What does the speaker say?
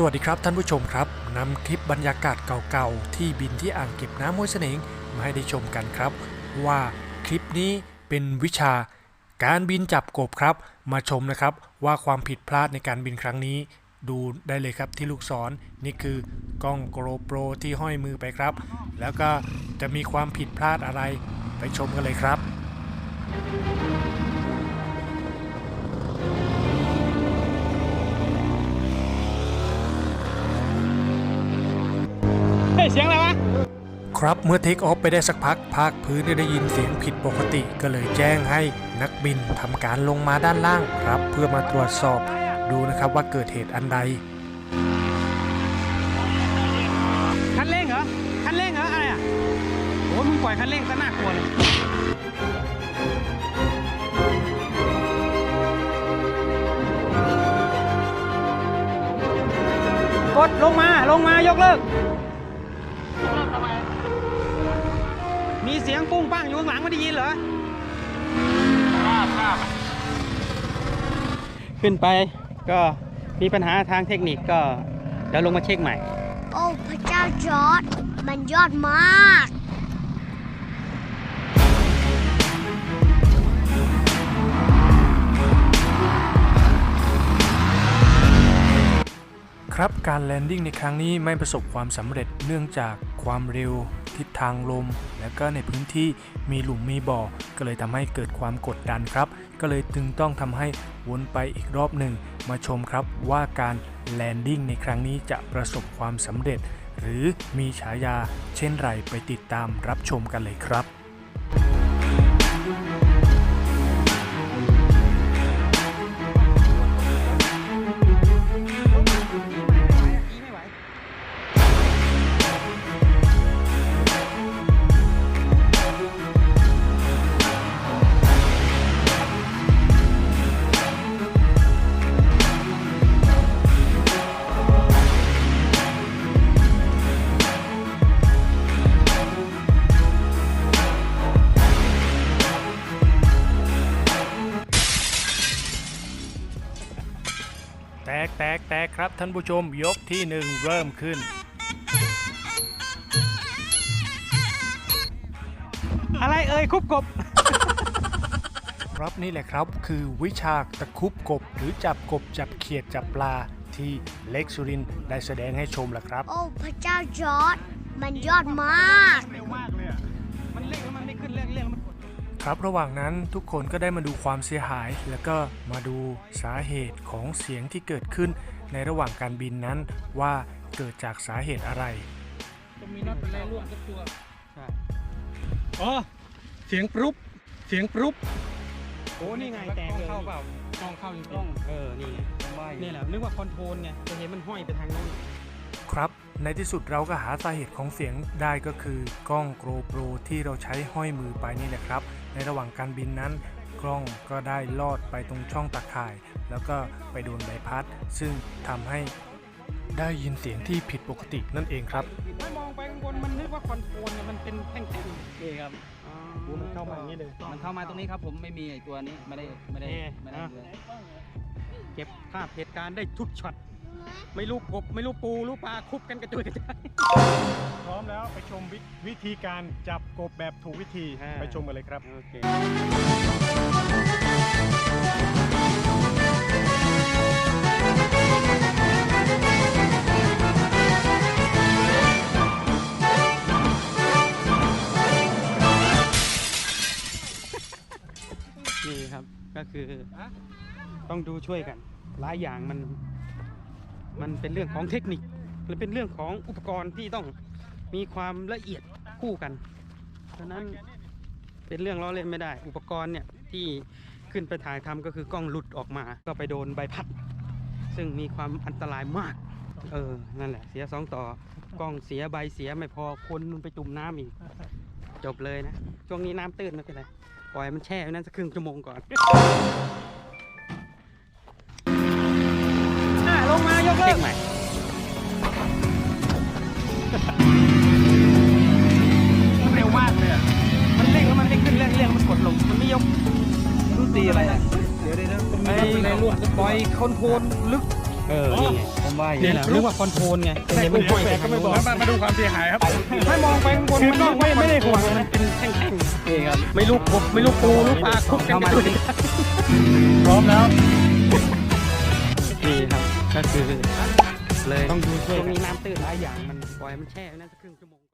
สวัสดีครับท่านผู้ชมครับนำคลิปบรรยากาศเก่าๆ ที่บินที่อ่างเก็บน้ำห้วยเสนงมาให้ได้ชมกันครับ ว่าคลิปนี้เป็นวิชาการบินจับกบครับ มาชมนะครับว่าความผิดพลาดในการบินครั้งนี้ ดูได้เลยครับที่ลูกศรนนี่คือกล้องโกลโปรที่ห้อยมือไปครับ แล้วก็จะมีความผิดพลาดอะไรไปชมกันเลยครับ เฮ้ยเสียงอะไรวะ ครับเมื่อเทคออฟไปได้สักพัก ภาคพื้นได้ยินเสียงผิดปกติก็เลยแจ้งให้นักบินทำการลงมาด้านล่างครับ เพื่อมาตรวจสอบดูนะครับว่าเกิดเหตุอันใดคันเร่งเหรอคันเร่งเหรออะไรอะโอ้ยมึงปล่อยคันเร่งซะน่ากลัวเลยกดลงมาลงมายกเลิก มีเสียงปุ้งปั้งอยู่ข้างหลังไม่ได้ยินเหรอขึ้นไปก็มีปัญหาทางเทคนิคก็เดี๋ยวลงมาเช็คใหม่ โอ้ พระเจ้าจอร์ดมันยอดมาก ครับการแลนดิ้งในครั้งนี้ไม่ประสบความสำเร็จเนื่องจากความเร็ว ทิศทางลม และก็ในพื้นที่มีหลุมมีบ่อ ก็เลยทำให้เกิดความกดดันครับ ก็เลยจึงต้องทำให้วนไปอีกรอบหนึ่ง มาชมครับว่าการแลนดิ้งในครั้งนี้จะประสบความสำเร็จ หรือมีฉายาเช่นไรไปติดตามรับชมกันเลยครับ แตกแตกแตกครับท่านผู้ชมยกที่หนึ่งเริ่มขึ้น อะไรเอ่ยคุบกบ ครับนี่แหละครับคือวิชาตะครุบกบ หรือจับกบจับเขียดจับปลาที่เล็กสุรินทร์ได้แสดงให้ชมแหละครับ โอ้ พระเจ้าจอร์ดมันยอดมาก ครับระหว่างนั้นทุกคนก็ได้มาดูความเสียหาย แล้วก็มาดูสาเหตุของเสียงที่เกิดขึ้น ในระหว่างการบินนั้นว่าเกิดจากสาเหตุอะไร จะมีน็อตเป็นแรงร่วมสักตัวใช่อ๋อเสียงปรุบเสียงปรุบโอ้นี่ไงแตกเลยเข้าเปล่ากล้องเข้าจริงๆเออนี่ไงนี่แหละนึกว่าคอนโทรลไงจะเห็นมันห้อยไปทางโน้นครับในที่สุดเราก็หาสาเหตุของเสียงได้ก็คือกล้องโก p r o ที่เราใช้ห้อยมือไปนี่แหละครับ ในระหว่างการบินนั้น กล้องก็ได้ลอดไปตรงช่องตะข่าย แล้วก็ไปโดนใบพัด ซึ่งทำให้ได้ยินเสียงที่ผิดปกตินั่นเองครับถ้ามองไปข้างบนมันนึกว่าคอนโทรลเนี่ยมันเป็นแท่งๆนี่ครับอ๋อมันเข้ามาอย่างนี้เลย มันเข้ามาตรงนี้ครับ ผมไม่มีไอ้ตัวนี้ไม่ได้ไม่ได้เอ๊ะไม่ได้อะเลยเก็บภาพเหตุการณ์ได้ทุกช็อตไม่รู้กบไม่รู้ปูรู้ปลาคุบกันกระจุยกระจายพร้อมแล้วไปช มวิวิธีการจับกบแบบถูกวิธีอ่า ไปชมกันเลยครับ โอเคนี่ครับก็คือต้องดูช่วยกัน หลายอย่างมัน มันเป็นเรื่องของเทคนิคหรือเป็นเรื่องของอุปกรณ์ที่ต้อง มีความละเอียดคู่กันฉะนั้นเป็นเรื่องล้อเล่นไม่ได้ อุปกรณ์เนี่ยที่ขึ้นไปถ่ายทำก็คือกล้องหลุดออกมา ก็ไปโดนใบพัด ซึ่งมีความอันตรายมาก เออ นั่นแหละ เสียสองต่อกล้องเสียใบเสียไม่พอคนมันไปจุ่มน้ำอีก จบเลยนะ ช่วงนี้น้ำตื้นไม่เป็นไรปล่อยมันแช่ไว้นั่นสักครึ่งชั่วโมงก่อนอะลงมายกเลิกใหม่ ตีอะไรอะเดี๋ยวเดี๋ยวไอ้ปล่อยคอนโทรลลึก เออนี่ไงผมว่าอยู่เนี่ยแหละนึกว่าคอนโทรลไงแต่เนี่ยมันห้อยแปลกก็ไม่บอกมามาดูความเสียหายครับไม่มองไปข้างบนมันไม่ไม่ได้ห่วงมันเป็นแท่งนี่ครับๆไม่รู้กบไม่รู้ปูรู้ปลาคุกกันเข้ามาอยู่สิพร้อมแล้วนี่ครับก็คือเลยต้องดูช่วยมีน้ำตื้นหลายอย่างมันปล่อยมันแช่ไว้นั่นสักครึ่งชั่วโมง